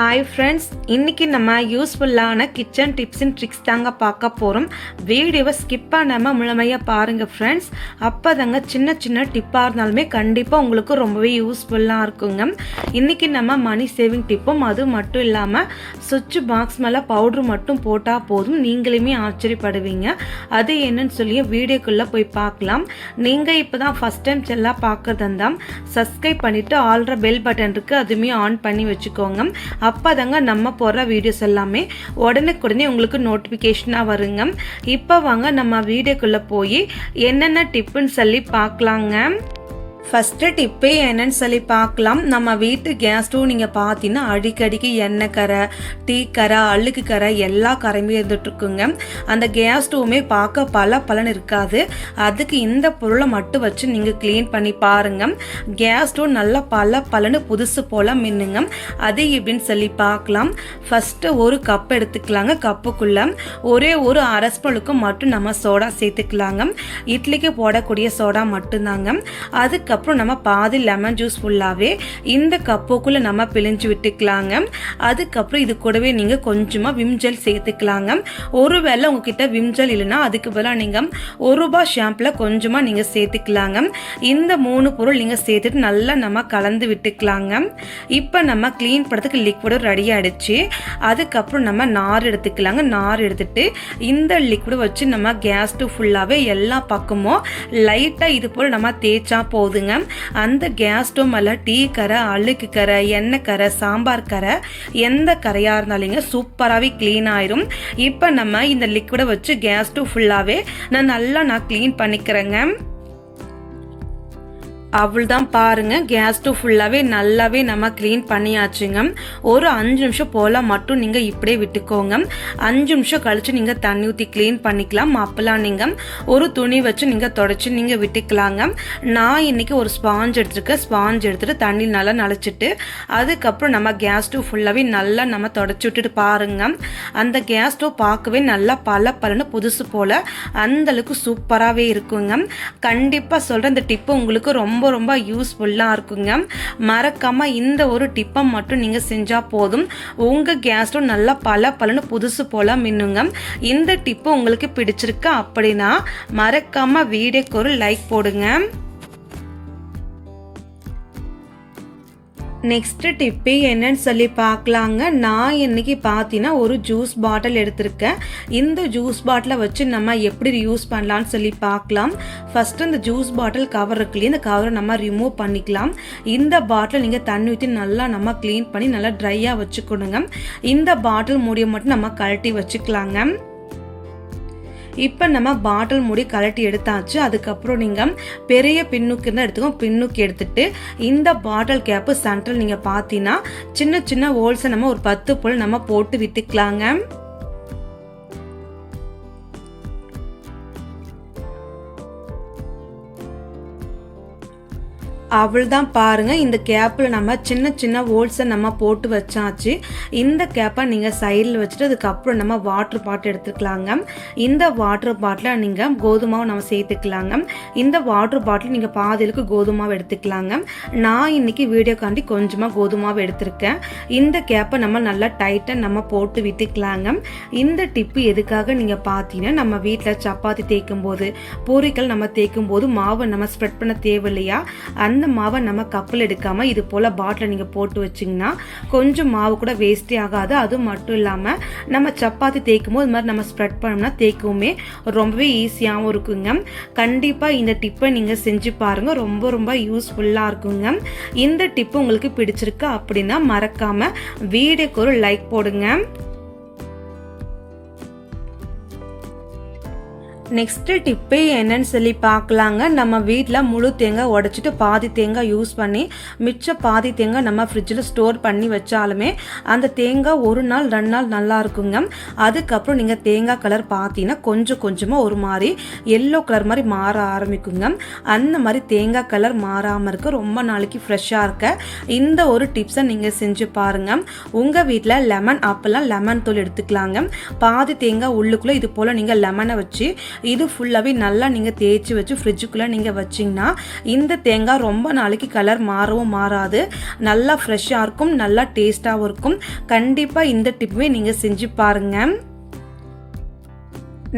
Hi friends இன்றைக்கி நம்ம யூஸ்ஃபுல்லான கிச்சன் டிப்ஸ் அண்ட் ட்ரிக்ஸ் தாங்க பார்க்க போகிறோம் வீடியோவை ஸ்கிப் பண்ணாமல் முழுமையாக பாருங்கள் ஃப்ரெண்ட்ஸ் அப்போ தாங்க சின்ன சின்ன டிப்பாக இருந்தாலுமே கண்டிப்பாக உங்களுக்கு ரொம்பவே யூஸ்ஃபுல்லாக இருக்குங்க. இன்றைக்கி நம்ம மணி சேவிங் டிப்பும் அது மட்டும் இல்லாமல் சுவிட்ச் பாக்ஸ் மேலே பவுட்ரு மட்டும் போட்டால் போதும். நீங்களுமே ஆச்சரியப்படுவீங்க. அது என்னன்னு சொல்லி வீடியோக்குள்ளே போய் பார்க்கலாம். நீங்கள் இப்போ தான் ஃபஸ்ட் டைம் செல்லாக பார்க்குறதா சப்ஸ்கிரைப் பண்ணிவிட்டு ஆல்ரெடி பெல் பட்டன் இருக்குது அதுவுமே ஆன் பண்ணி வச்சுக்கோங்க. அப்போ தாங்க நம்ம போடுற வீடியோஸ் எல்லாமே உடனுக்குடனே உங்களுக்கு நோட்டிஃபிகேஷனாக வருங்க. இப்போ வாங்க நம்ம வீடியோக்குள்ளே போய் என்னென்ன டிப்புன்னு சொல்லி பார்க்கலாங்க. ஃபஸ்ட்டு டிப்பே என்னன்னு சொல்லி பார்க்கலாம். நம்ம வீட்டு கேஸ் ஸ்டவ் நீங்கள் பார்த்தீங்கன்னா அடிக்கடிக்கு எண்ணெய் கரை டீ கரை அழுக்கு கரை எல்லா கரையுமே இருந்துகிட்ருக்குங்க அந்த கேஸ் ஸ்டவ்வுமே பார்க்க பல பலன் இருக்காது. அதுக்கு இந்த பொருளை மட்டும் வச்சு நீங்கள் க்ளீன் பண்ணி பாருங்கள் கேஸ் ஸ்டவ் நல்லா பல பலன்னு புதுசு போல் மின்னுங்க. அது எப்படின்னு சொல்லி பார்க்கலாம். ஃபஸ்ட்டு ஒரு கப் எடுத்துக்கலாங்க கப்புக்குள்ளே ஒரே ஒரு அரை ஸ்பூனுக்கு மட்டும் நம்ம சோடா சேர்த்துக்கலாங்க. இட்லிக்கு போடக்கூடிய சோடா மட்டும்தாங்க. அதுக்கு அதுக்கப்புறம் நம்ம பாதி லெமன் ஜூஸ் ஃபுல்லாகவே இந்த கப்புக்குள்ளே நம்ம பிழிஞ்சு விட்டுக்கலாங்க. அதுக்கப்புறம் இது கூடவே நீங்கள் கொஞ்சமாக விம்ஜெல் சேர்த்துக்கலாங்க. ஒருவேளை உங்ககிட்ட விம்ஜெல் இல்லைன்னா அதுக்கு பதிலாக நீங்கள் ஒரு ரூபாய் ஷாம்பில் கொஞ்சமாக நீங்கள் சேர்த்துக்கலாங்க. இந்த மூணு பொருள் நீங்கள் சேர்த்துட்டு நல்லா நம்ம கலந்து விட்டுக்கலாங்க. இப்போ நம்ம க்ளீன் பண்ணுறதுக்கு லிக்விடும் ரெடி ஆகிடுச்சு அதுக்கப்புறம் நம்ம நார் எடுத்துக்கலாங்க. நார் எடுத்துட்டு இந்த லிக்விடை வச்சு நம்ம கேஸ் டூ ஃபுல்லாகவே எல்லா பக்கமும் லைட்டாக இது போல் நம்ம தேய்ச்சா போதுங்க. அந்த கேஸ் ஸ்டவ் மேலே டீ கரை அழுக்கு கரை எண்ணெய் கரை சாம்பார் கரை எந்த கரையாக இருந்தாலுங்க சூப்பராகவே க்ளீன் ஆயிரும். இப்போ நம்ம இந்த லிக்விடை வச்சு கேஸ் ஸ்டவ் ஃபுல்லாகவே நான் நல்லா நான் க்ளீன் பண்ணிக்கிறேங்க. அவள் தான் பாருங்க. கேஸ் ஸ்டவ் ஃபுல்லாகவே நல்லாவே நம்ம க்ளீன் பண்ணியாச்சுங்க. ஒரு அஞ்சு நிமிஷம் போல் மட்டும் நீங்கள் இப்படியே விட்டுக்கோங்க. அஞ்சு நிமிஷம் கழித்து நீங்கள் தண்ணி ஊற்றி க்ளீன் பண்ணிக்கலாம். அப்போலாம் நீங்கள் ஒரு துணி வச்சு நீங்கள் தொடச்சி நீங்கள் விட்டுக்கலாங்க. நான் இன்றைக்கி ஒரு ஸ்பாஞ்ச் எடுத்துருக்கேன். ஸ்பாஞ்ச் எடுத்துகிட்டு தண்ணி நல்லா நனைச்சிட்டு அதுக்கப்புறம் நம்ம கேஸ் ஸ்டவ் ஃபுல்லாகவே நல்லா நம்ம தொடச்சி விட்டுட்டு பாருங்க. அந்த கேஸ் ஸ்டவ் பார்க்கவே நல்லா பல பலன்னு புதுசு போல் அந்தளவுக்கு சூப்பராகவே இருக்குங்க. கண்டிப்பாக சொல்கிறேன் இந்த டிப்பு உங்களுக்கு ரொம்ப ரொம்ப ரொம்ப யூஸ்ஃபுல்லாக இருக்குங்க. மறக்காமல் இந்த ஒரு டிப்பை மட்டும் நீங்கள் செஞ்சால் போதும். உங்கள் கேஸ் ஸ்டவ் நல்லா பல பலன்னு புதுசு போல் மின்னுங்க. இந்த டிப்பு உங்களுக்கு பிடிச்சிருக்கு அப்படின்னா மறக்காமல் வீடியோக்கு ஒரு லைக் போடுங்க. நெக்ஸ்ட் டிப்பு என்னன்னு சொல்லி பார்க்கலாங்க. நான் இன்னைக்கு பார்த்தீங்கன்னா ஒரு ஜூஸ் பாட்டில் எடுத்திருக்கேன். இந்த ஜூஸ் பாட்டிலை வச்சு நம்ம எப்படி யூஸ் பண்ணலான்னு சொல்லி பார்க்கலாம். ஃபஸ்ட்டு இந்த ஜூஸ் பாட்டில் கவர் இருக்குல்லையே இந்த கவரை நம்ம ரிமூவ் பண்ணிக்கலாம். இந்த பாட்டில் நீங்கள் தண்ணி ஊற்றி நல்லா நம்ம க்ளீன் பண்ணி நல்லா ட்ரையாக வச்சுக்கணுங்க. இந்த பாட்டில் மூடிய மட்டும் நம்ம கழட்டி வச்சுக்கலாங்க. இப்போ நம்ம பாட்டில் மூடி கலட்டி எடுத்தாச்சு. அதுக்கப்புறம் நீங்கள் பெரிய பின்னுக்கு இருந்தால் எடுத்துக்கோங்க பின்னுக்கு எடுத்துட்டு இந்த பாட்டில் கேப்பு சென்ட்ரல் நீங்கள் பார்த்தீங்கன்னா சின்ன சின்ன ஹோல்ஸை நம்ம ஒரு பத்து போல் நம்ம போட்டு விட்டுக்கலாங்க. அவள் தான் பாருங்கள் இந்த கேப்பில் நம்ம சின்ன சின்ன ஹோல்ஸை நம்ம போட்டு வச்சாச்சு. இந்த கேப்பை நீங்கள் சைடில் வச்சுட்டு அதுக்கப்புறம் நம்ம வாட்ரு பாட்டில் எடுத்துக்கலாங்க. இந்த வாட்ரு பாட்டில் நீங்கள் கோதுமாவை நம்ம சேர்த்துக்கலாங்க. இந்த வாட்ரு பாட்டில் நீங்கள் பாதிலுக்கு கோதுமாவை எடுத்துக்கலாங்க. நான் இன்னைக்கு வீடியோக்காண்டி கொஞ்சமாக கோதுமாவை எடுத்திருக்கேன். இந்த கேப்பை நம்ம நல்லா டைட்டாக நம்ம போட்டு விட்டுக்கலாங்க. இந்த டிப்பு எதுக்காக நீங்கள் பார்த்தீங்கன்னா நம்ம வீட்டில் சப்பாத்தி தேய்க்கும் போது பூரிகள் நம்ம தேய்க்கும் போது மாவை நம்ம ஸ்ப்ரெட் பண்ண தேவையில்லையா? அந்த அந்த மாவை நம்ம கப்பில் எடுக்காமல் இது போல் பாட்டில் நீங்கள் போட்டு வச்சிங்கன்னா கொஞ்சம் மாவு கூட வேஸ்டே ஆகாது. அது மட்டும் இல்லாமல் நம்ம சப்பாத்தி தேய்க்கும் போது இது மாதிரி நம்ம ஸ்ப்ரெட் பண்ணோம்னா தேய்க்கவுமே ரொம்பவே ஈஸியாகவும் இருக்குங்க. கண்டிப்பாக இந்த டிப்பை நீங்கள் செஞ்சு பாருங்கள் ரொம்ப ரொம்ப யூஸ்ஃபுல்லாக இருக்குங்க. இந்த டிப்பு உங்களுக்கு பிடிச்சிருக்கு அப்படின்னா மறக்காமல் வீடியோக்கு ஒரு லைக் போடுங்க. நெக்ஸ்ட்டு டிப்பு என்னன்னு சொல்லி பார்க்கலாங்க. நம்ம வீட்டில் முழு தேங்காய் உடச்சிட்டு பாதி தேங்காய் யூஸ் பண்ணி மிச்ச பாதி தேங்காய் நம்ம ஃப்ரிட்ஜில் ஸ்டோர் பண்ணி வச்சாலுமே அந்த தேங்காய் ஒரு நாள் ரெண்டு நாள் நல்லா இருக்குங்க. அதுக்கப்புறம் நீங்கள் தேங்காய் கலர் பார்த்தீங்கன்னா கொஞ்சம் கொஞ்சமாக ஒரு மாதிரி எல்லோ கலர் மாதிரி மாற ஆரம்பிக்குங்க. அந்த மாதிரி தேங்காய் கலர் மாறாமல் இருக்க ரொம்ப நாளைக்கு ஃப்ரெஷ்ஷாக இருக்க இந்த ஒரு டிப்ஸை நீங்கள் செஞ்சு பாருங்கள் உங்கள் வீட்டில் லெமன் அப்போல்லாம் லெமன் தூள் எடுத்துக்கலாங்க. பாதி தேங்காய் உள்ளுக்குள்ளே இது போல் நீங்கள் லெமனை வச்சு இது ஃபுல்லாகவே நல்லா நீங்கள் தேய்ச்சி வச்சு ஃப்ரிட்ஜுக்குள்ளே நீங்கள் வச்சிங்கன்னா இந்த தேங்காய் ரொம்ப நாளைக்கு கலர் மாறவும் மாறாது. நல்லா ஃப்ரெஷ்ஷாக இருக்கும் நல்லா டேஸ்ட்டாகவும் இருக்கும். கண்டிப்பாக இந்த டிப்புமே நீங்கள் செஞ்சு பாருங்கள்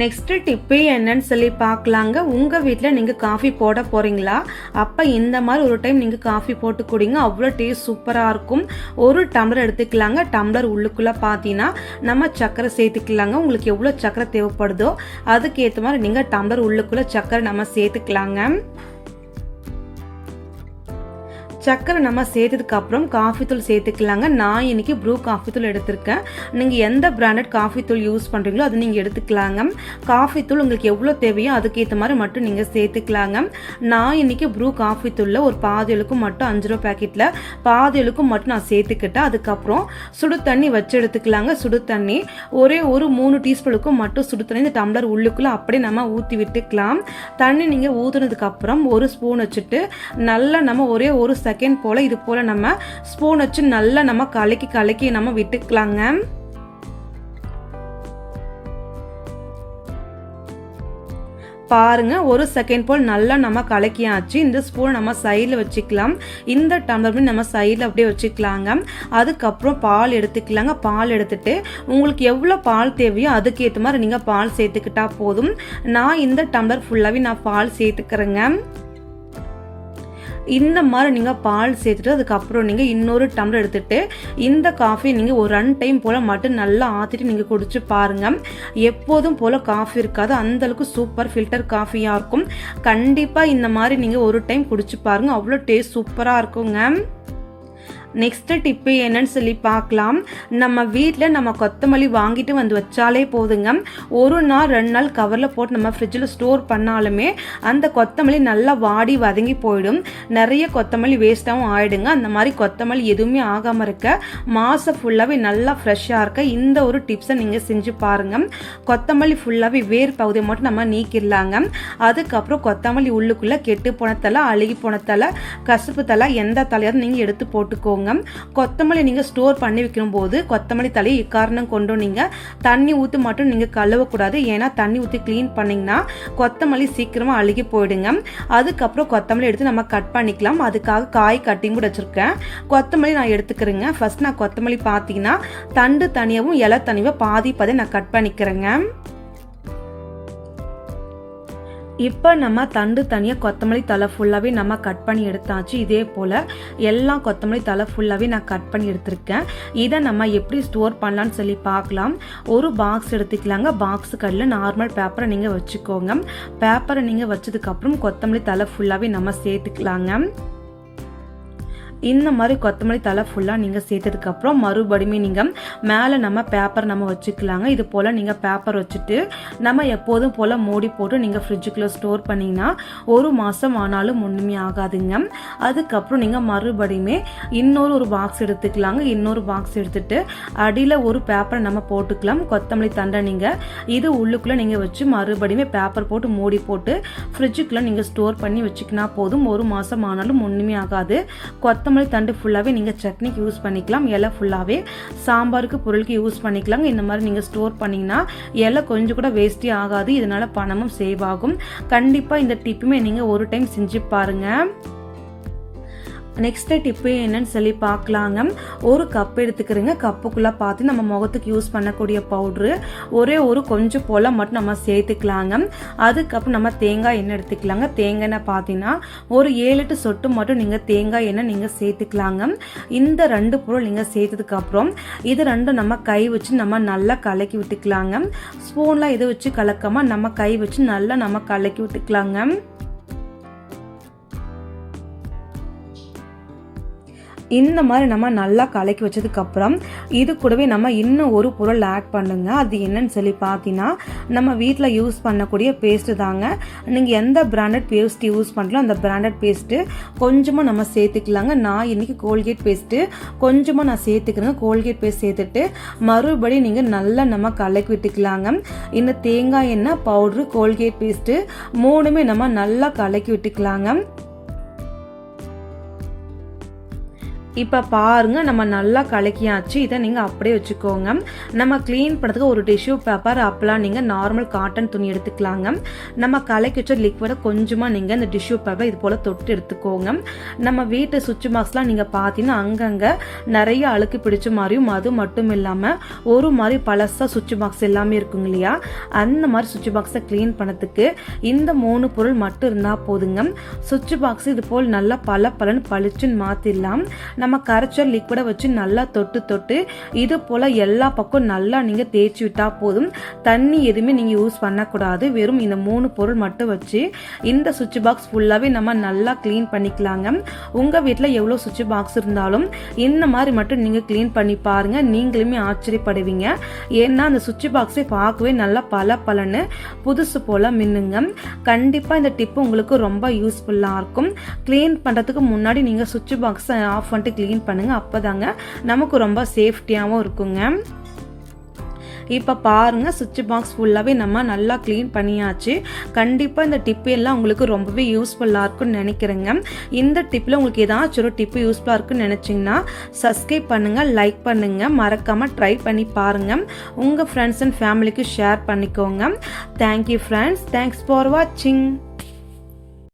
நெக்ஸ்ட்டு டிப்பு என்னன்னு சொல்லி பார்க்கலாங்க. உங்கள் வீட்டில் நீங்கள் காஃபி போட போகிறீங்களா அப்போ இந்த மாதிரி ஒரு டைம் நீங்கள் காஃபி போட்டு குடிங்க. அவ்வளோ டேஸ்ட் சூப்பராக இருக்கும். ஒரு டம்ளர் எடுத்துக்கலாங்க. டம்ளர் உள்ளுக்குள்ளே பார்த்தீங்கன்னா நம்ம சக்கரை சேர்த்துக்கலாங்க. உங்களுக்கு எவ்வளோ சக்கரை தேவைப்படுதோ அதுக்கேற்ற மாதிரி நீங்கள் டம்ளர் உள்ளுக்குள்ளே சக்கரை நம்ம சேர்த்துக்கலாங்க. சக்கரை நம்ம சேர்த்ததுக்கு அப்புறம் காஃபி தூள் சேர்த்துக்கலாங்க. நான் இன்னைக்கு ப்ரூ காஃபி தூள் எடுத்திருக்கேன். நீங்கள் எந்த பிராண்டட் காஃபி தூள் யூஸ் பண்ணுறீங்களோ அது நீங்கள் எடுத்துக்கலாங்க. காஃபி தூள் உங்களுக்கு எவ்வளோ தேவையோ அதுக்கேற்ற மாதிரி மட்டும் நீங்கள் சேர்த்துக்கலாங்க. நான் இன்னைக்கு ப்ரூ காஃபி தூளில் ஒரு பாதியலுக்கும் மட்டும் அஞ்சு ரூபா பேக்கெட்டில் பாதியலுக்கும் மட்டும் நான் சேர்த்துக்கிட்டேன். அதுக்கப்புறம் சுடு தண்ணி வச்சு எடுத்துக்கலாங்க. சுடு தண்ணி ஒரே ஒரு மூணு டீஸ்பூனுக்கும் மட்டும் சுடு தண்ணி இந்த டம்ளர் உள்ளுக்குள்ளே அப்படியே நம்ம ஊற்றி விட்டுக்கலாம். தண்ணி நீங்கள் ஊற்றுனதுக்கப்புறம் ஒரு ஸ்பூன் வச்சுட்டு நல்லா நம்ம ஒரே ஒரு செகண்ட் செகண்ட் போல் இது போல் நம்ம ஸ்பூன் வச்சு நல்லா நம்ம கலக்கி கலக்கி நம்ம விட்டுக்கலாங்க. பாருங்க ஒரு செகண்ட் போல் நல்லா நம்ம கலக்கியாச்சு. இந்த ஸ்பூன் நம்ம சைடில் வச்சுக்கலாம். இந்த டம்ளர் நம்ம சைடில் அப்படியே வச்சுக்கலாங்க. அதுக்கப்புறம் பால் எடுத்துக்கலாங்க. பால் எடுத்துட்டு உங்களுக்கு எவ்வளோ பால் தேவையோ அதுக்கேற்ற மாதிரி நீங்கள் பால் சேர்த்துக்கிட்டா போதும். நான் இந்த டம்ளர் ஃபுல்லாகவே நான் பால் சேர்த்துக்கிறேங்க. இந்த மாதிரி நீங்கள் பால் சேர்த்துட்டு அதுக்கப்புறம் நீங்கள் இன்னொரு டம்ளர் எடுத்துகிட்டு இந்த காஃபி நீங்கள் ஒரு ரெண்டு டைம் போல் மட்டும் நல்லா ஆற்றிட்டு நீங்கள் குடிச்சு பாருங்கள் எப்போதும் போல் காஃபி இருக்காது. அந்தளவுக்கு சூப்பர் ஃபில்டர் காஃபியாக இருக்கும். கண்டிப்பாக இந்த மாதிரி நீங்கள் ஒரு டைம் குடிச்சு பாருங்கள் அவ்வளோ டேஸ்ட் சூப்பராக இருக்குங்க. நெக்ஸ்ட்டு டிப்பு என்னன்னு சொல்லி பார்க்கலாம். நம்ம வீட்டில் நம்ம கொத்தமல்லி வாங்கிட்டு வந்து வச்சாலே போதுங்க. ஒரு நாள் ரெண்டு நாள் கவரில் போட்டு நம்ம ஃப்ரிட்ஜில் ஸ்டோர் பண்ணாலுமே அந்த கொத்தமல்லி நல்லா வாடி வதங்கி போயிடும். நிறைய கொத்தமல்லி வேஸ்ட்டாகவும் ஆகிடுங்க அந்த மாதிரி கொத்தமல்லி எதுவுமே ஆகாமல் இருக்க மாதம் ஃபுல்லாகவே நல்லா ஃப்ரெஷ்ஷாக இருக்க இந்த ஒரு டிப்ஸை நீங்கள் செஞ்சு பாருங்கள் கொத்தமல்லி ஃபுல்லாகவே வேர் பகுதியை மட்டும் நம்ம நீக்கிடலாங்க. அதுக்கப்புறம் கொத்தமல்லி உள்ளுக்குள்ளே கெட்டு போன தலை அழுகி போன தலை கசுப்பு தலை எந்த தலையாவது நீங்கள் எடுத்து போட்டுக்கோங்க. வச்சுக்கோங்க கொத்தமல்லி நீங்கள் ஸ்டோர் பண்ணி வைக்கும் போது கொத்தமல்லி தலையை இக்காரணம் கொண்டும் நீங்கள் தண்ணி ஊற்றி மட்டும் நீங்கள் கழுவக்கூடாது. ஏன்னா தண்ணி ஊற்றி க்ளீன் பண்ணிங்கன்னா கொத்தமல்லி சீக்கிரமாக அழுகி போயிடுங்க. அதுக்கப்புறம் கொத்தமல்லி எடுத்து நம்ம கட் பண்ணிக்கலாம். அதுக்காக காய் கட்டிங் கூட வச்சுருக்கேன். கொத்தமல்லி நான் எடுத்துக்கிறேங்க. ஃபஸ்ட் நான் கொத்தமல்லி பார்த்தீங்கன்னா தண்டு தனியாகவும் இலை தனியாக பாதி பாதி நான் கட் பண்ணிக்கிறேங்க. இப்போ நம்ம தண்டு தனியாக கொத்தமல்லி தலை ஃபுல்லாகவே நம்ம கட் பண்ணி எடுத்தாச்சு. இதே போல் எல்லா கொத்தமல்லி தலை ஃபுல்லாகவே நான் கட் பண்ணி எடுத்திருக்கேன். இதை நம்ம எப்படி ஸ்டோர் பண்ணலான்னு சொல்லி பார்க்கலாம். ஒரு பாக்ஸ் எடுத்துக்கலாங்க. பாக்ஸு கடையில் நார்மல் பேப்பரை நீங்கள் வச்சுக்கோங்க. பேப்பரை நீங்கள் வச்சதுக்கப்புறம் கொத்தமல்லி தலை ஃபுல்லாகவே நம்ம சேர்த்துக்கலாங்க. இந்த மாதிரி கொத்தமல்லி தலை ஃபுல்லாக நீங்கள் சேர்த்ததுக்கப்புறம் மறுபடியுமே நீங்கள் மேலே நம்ம பேப்பர் நம்ம வச்சுக்கலாங்க. இது போல் நீங்கள் பேப்பர் வச்சுட்டு நம்ம எப்போதும் போல் மூடி போட்டு நீங்கள் ஃப்ரிட்ஜுக்குள்ளே ஸ்டோர் பண்ணிங்கன்னா ஒரு மாதம் ஆனாலும் ஒன்றுமே ஆகாதுங்க. அதுக்கப்புறம் நீங்கள் மறுபடியுமே இன்னொரு ஒரு பாக்ஸ் எடுத்துக்கலாங்க. இன்னொரு பாக்ஸ் எடுத்துட்டு அடியில் ஒரு பேப்பரை நம்ம போட்டுக்கலாம். கொத்தமல்லி தண்டை நீங்கள் இது உள்ளுக்குள்ளே நீங்கள் வச்சு மறுபடியுமே பேப்பர் போட்டு மூடி போட்டு ஃப்ரிட்ஜுக்குள்ளே நீங்கள் ஸ்டோர் பண்ணி வச்சுக்கினா போதும். ஒரு மாதம் ஆனாலும் ஒன்றுமே ஆகாது. கொத்தமல்லி கொத்தமல்லி தண்டு ஃபுல்லாகவே நீங்கள் சட்னிக்கு யூஸ் பண்ணிக்கலாம். இலை ஃபுல்லாகவே சாம்பாருக்கு பொருளுக்கு யூஸ் பண்ணிக்கலாங்க. இந்த மாதிரி நீங்கள் ஸ்டோர் பண்ணிங்கன்னா இலை கொஞ்சம் கூட வேஸ்ட்டே ஆகாது. இதனால் பணமும் சேவ் ஆகும். கண்டிப்பாக இந்த டிப்புமே நீங்கள் ஒரு டைம் செஞ்சு பாருங்கள் நெக்ஸ்ட் டிப்பு என்னன்னு சொல்லி பார்க்கலாங்க. ஒரு கப் எடுத்துக்கிறேங்க. கப்புக்குள்ளே பார்த்து நம்ம முகத்துக்கு யூஸ் பண்ணக்கூடிய பவுட்ரு ஒரே ஒரு கொஞ்சம் போல் மட்டும் நம்ம சேர்த்துக்கலாங்க. அதுக்கப்புறம் நம்ம தேங்காய் எண்ணெய் எடுத்துக்கலாங்க. தேங்காய் எண்ணெய் பார்த்தீங்கன்னா ஒரு ஏழு எட்டு சொட்டு மட்டும் நீங்கள் தேங்காய் எண்ணெய் நீங்கள் சேர்த்துக்கலாங்க. இந்த ரெண்டு பொருள் நீங்கள் சேர்த்ததுக்கப்புறம் இது ரெண்டும் நம்ம கை வச்சு நம்ம நல்லா கலக்கி விட்டுக்கலாங்க. ஸ்பூன்லாம் இதை வச்சு கலக்காமல் நம்ம கை வச்சு நல்லா நம்ம கலக்கி விட்டுக்கலாங்க. இந்த மாதிரி நம்ம நல்லா கலக்கி வச்சதுக்கப்புறம் இது கூடவே நம்ம இன்னும் ஒரு பொருள் ஆட் பண்ணுங்க. அது என்னன்னு சொல்லி பார்த்தீங்கன்னா நம்ம வீட்டில் யூஸ் பண்ணக்கூடிய பேஸ்ட்டு தாங்க. நீங்கள் எந்த பிராண்டட் பேஸ்ட் யூஸ் பண்ணுறோம் அந்த பிராண்டட் பேஸ்ட்டு கொஞ்சமாக நம்ம சேர்த்துக்கலாங்க. நான் இன்றைக்கி கோல்கேட் பேஸ்ட்டு கொஞ்சமாக நான் சேர்த்துக்கிறேங்க. கோல்கேட் பேஸ்ட் சேர்த்துட்டு மறுபடியும் நீங்கள் நல்லா நம்ம கலக்கி விட்டுக்கலாங்க. இந்த தேங்காய் எண்ணெய் பவுட்ரு கோல்கேட் பேஸ்ட்டு மூணுமே நம்ம நல்லா கலக்கி விட்டுக்கலாங்க. இப்போ பாருங்க நம்ம நல்லா கலக்கியாச்சு. இதை நீங்கள் அப்படியே வச்சுக்கோங்க. நம்ம க்ளீன் பண்ணுறதுக்கு ஒரு டிஷ்யூ பேப்பர் அப்பெல்லாம் நீங்கள் நார்மல் காட்டன் துணி எடுத்துக்கலாங்க. நம்ம கலக்கி வச்ச லிக்விடை கொஞ்சமாக நீங்கள் இந்த டிஷ்யூ பேப்பர் இது போல் தொட்டு எடுத்துக்கோங்க. நம்ம வீட்டு சுவிட்ச் பாக்ஸ்லாம் நீங்கள் பார்த்தீங்கன்னா அங்கங்கே நிறைய அழுக்கு பிடிச்ச மாதிரியும் அது மட்டும் இல்லாமல் ஒரு மாதிரி பழசாக சுவிட்ச் பாக்ஸ் எல்லாமே இருக்குங்க இல்லையா? அந்த மாதிரி சுவிட்ச் பாக்ஸை க்ளீன் பண்ணதுக்கு இந்த மூணு பொருள் மட்டும் இருந்தால் போதுங்க. சுவிட்ச் பாக்ஸ் இது போல் நல்லா பல பலன் பளிச்சுன்னு மாற்றிடலாம் நம்ம கரைச்ச லிக்விடை வச்சு நல்லா தொட்டு தொட்டு இது போல் எல்லா பக்கம் நல்லா நீங்கள் தேய்ச்சி விட்டால் போதும். தண்ணி எதுவுமே நீங்கள் யூஸ் பண்ணக்கூடாது. வெறும் இந்த மூணு பொருள் மட்டும் வச்சு இந்த சுவிட்ச் பாக்ஸ் ஃபுல்லாகவே நம்ம நல்லா க்ளீன் பண்ணிக்கலாங்க. உங்கள் வீட்டில் எவ்வளோ சுவிட்ச் பாக்ஸ் இருந்தாலும் இந்த மாதிரி மட்டும் நீங்கள் க்ளீன் பண்ணி பாருங்கள் நீங்களுமே ஆச்சரியப்படுவீங்க. ஏன்னா அந்த சுவிட்ச் பாக்ஸை பார்க்கவே நல்லா பல பலன்னு புதுசு போல் மின்னுங்க. கண்டிப்பாக இந்த டிப்பு உங்களுக்கு ரொம்ப யூஸ்ஃபுல்லாக இருக்கும். க்ளீன் பண்ணுறதுக்கு முன்னாடி நீங்கள் சுவிட்ச் பாக்ஸை ஆஃப் பண்ணிட்டு க்ளீன் பண்ணுங்கள் அப்போ தாங்க நமக்கு ரொம்ப சேஃப்டியாகவும் இருக்குங்க. இப்போ பாருங்கள் சுவிட்ச் பாக்ஸ் ஃபுல்லாகவே நம்ம நல்லா க்ளீன் பண்ணியாச்சு. கண்டிப்பாக இந்த டிப்பு எல்லாம் உங்களுக்கு ரொம்பவே யூஸ்ஃபுல்லாக இருக்கும்னு நினைக்கிறேங்க. இந்த டிப்பில் உங்களுக்கு ஏதாச்சும் ஒரு டிப்பு யூஸ்ஃபுல்லாக இருக்குன்னு நினச்சிங்கன்னா சப்ஸ்கிரைப் பண்ணுங்கள் லைக் பண்ணுங்கள் மறக்காமல் ட்ரை பண்ணி பாருங்கள் உங்கள் ஃப்ரெண்ட்ஸ் அண்ட் ஃபேமிலிக்கு ஷேர் பண்ணிக்கோங்க. Thank you friends thanks for வாட்சிங்